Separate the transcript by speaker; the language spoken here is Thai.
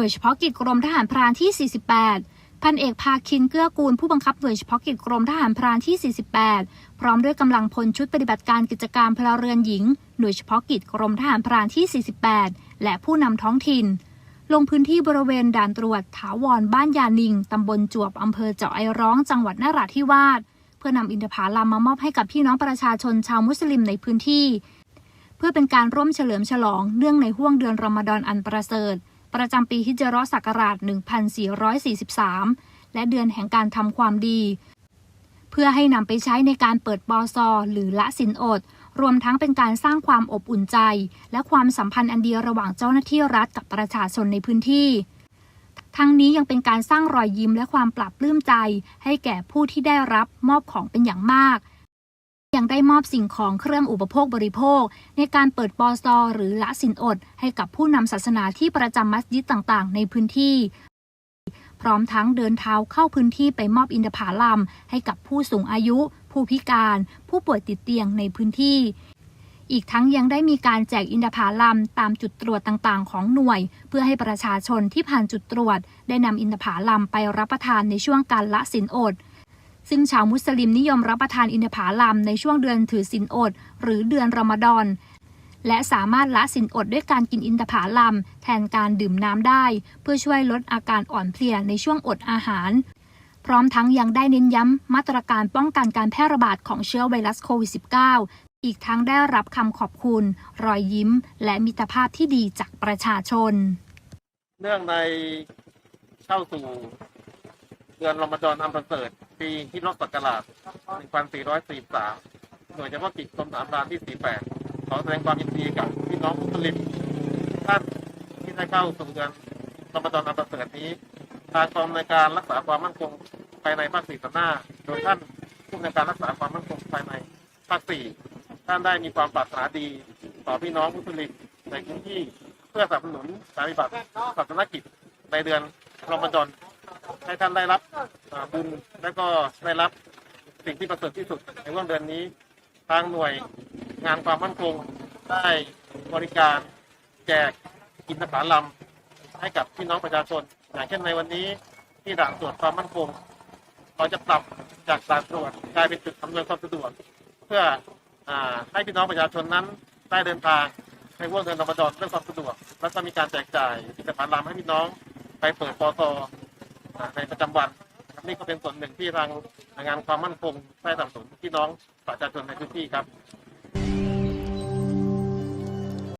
Speaker 1: น่วยเฉพาะกิจกรมทหารพรานที่ 48 พันเอกภาคินเกื้อกูลผู้บังคับหน่วยเฉพาะกิจกรมทหารพรานที่ 48 พร้อมด้วยกำลังพลชุดปฏิบัติการกิจการพลเรือนหญิง หน่วยเฉพาะกิจกรมทหารพรานที่ 48 และผู้นำท้องถิ่น ลงพื้นที่บริเวณด่านตรวจถาวรบ้านยานิงตำบลจวบอำเภอเจาะไอร้อง จังหวัดนราธิวาสเพื่อนำอินทผลัมมามอบให้กับพี่น้องประชาชนชาวมุสลิมในพื้นที่ เพื่อเป็นการร่วมเฉลิมฉลองเนื่องในห่วงเดือนรอมฎอนอันประเสริฐ ประจำปีฮิจราะห์ศักราช 1443 และเดือนแห่งการทำความดี เพื่อให้นำไปใช้ในการเปิดปอซอหรือละสินอด รวมทั้งเป็นการสร้างความอบอุ่นใจ และความสัมพันธ์อันดีระหว่างเจ้าหน้าที่รัฐกับประชาชนในพื้นที่ทั้งนี้ยังเป็นการสร้างรอยยิ้มและความปรับปลื้มใจ ให้แก่ผู้ที่ได้รับมอบของเป็นอย่างมาก ยังได้มอบสิ่งของเครื่องอุปโภคบริโภค ในการเปิดปอซอหรือละสินอด ให้กับผู้นำศาสนาที่ประจำมัสยิดต่างๆ ในพื้นที่ พร้อมทั้งเดินเท้าเข้าพื้นที่ไปมอบอินทผลัมให้กับผู้สูงอายุ ผู้พิการ ผู้ป่วยติดเตียงในพื้นที่อีกทั้งยังได้มีการแจกอินทผลัมตามจุดตรวจต่างๆ ของหน่วย เพื่อให้ประชาชนที่ผ่านจุดตรวจ ได้นำอินทผลัมไปรับประทานในช่วงการละสินอด ซึ่งชาวมุสลิมนิยมรับประทานอินทผลัมในช่วงเดือนถือศีลอด หรือเดือนรอมฎอนและสามารถละสินอดด้วยการกินอินทผลัมแทนการดื่มน้ำได้ เพื่อช่วยลดอาการอ่อนเพลียในช่วงอดอาหาร พร้อมทั้งยังได้เน้นย้ำมาตรการป้องกันการแพร่ระบาดของเชื้อไวรัสโควิด -19 อีกทั้งได้รับคำขอบคุณ รอยยิ้ม และมิตรภาพที่ดีจากประชาชน
Speaker 2: เนื่องในเข้าสู่เดือนรอมฎอนอันประเสริฐ ปีฮิจเราะห์ศักราช1443 หน่วยเฉพาะกิจกรมทหารพรานที่ 48 ขอแสดงความยินดีกับพี่น้องมุสลิมท่านที่ได้เข้าสู่เดือนรอมฎอนอันประเสริฐนี้ ทางกองในการรักษาความมั่นคงภายในภาคสี่สัหน้าโดยท่านผู้ในการรักษาความมั่นคงภายในภาคสี่ท่านได้มีความปรารถนาดี ต่อพี่น้องมุสลิมในพื้นที่เพื่อสนับสนุนการปฏิบัติศาสนกิจในเดือนรอมฎอน ให้ท่านได้รับบุญและก็ได้รับสิ่งที่ประเสริฐที่สุดในช่วงเดือนนี้ ทางหน่วยงานความมั่นคงได้บริการแจกอินทผลัมให้กับพี่น้องประชาชน อย่างเช่นในวันนี้ที่ด่านตรวจความมั่นคงเราจะปรับจากด่านตรวจกลายเป็นจุดอำนวยความสะดวกเพื่ออให้พี่น้องประชาชนนั้นได้เดินทางในช่วงเดือนรอมฎอนด้วยความสะดวกและก็มีการแจกจ่ายอินทผลัมให้พี่น้องไปเปิดปอตอ ในประจำวันนะครับนี่ก็เป็นส่วนหนึ่งที่ทางงานความมั่นคงได้สนับสนุนพี่น้องประชาชนในพื้นที่ครับ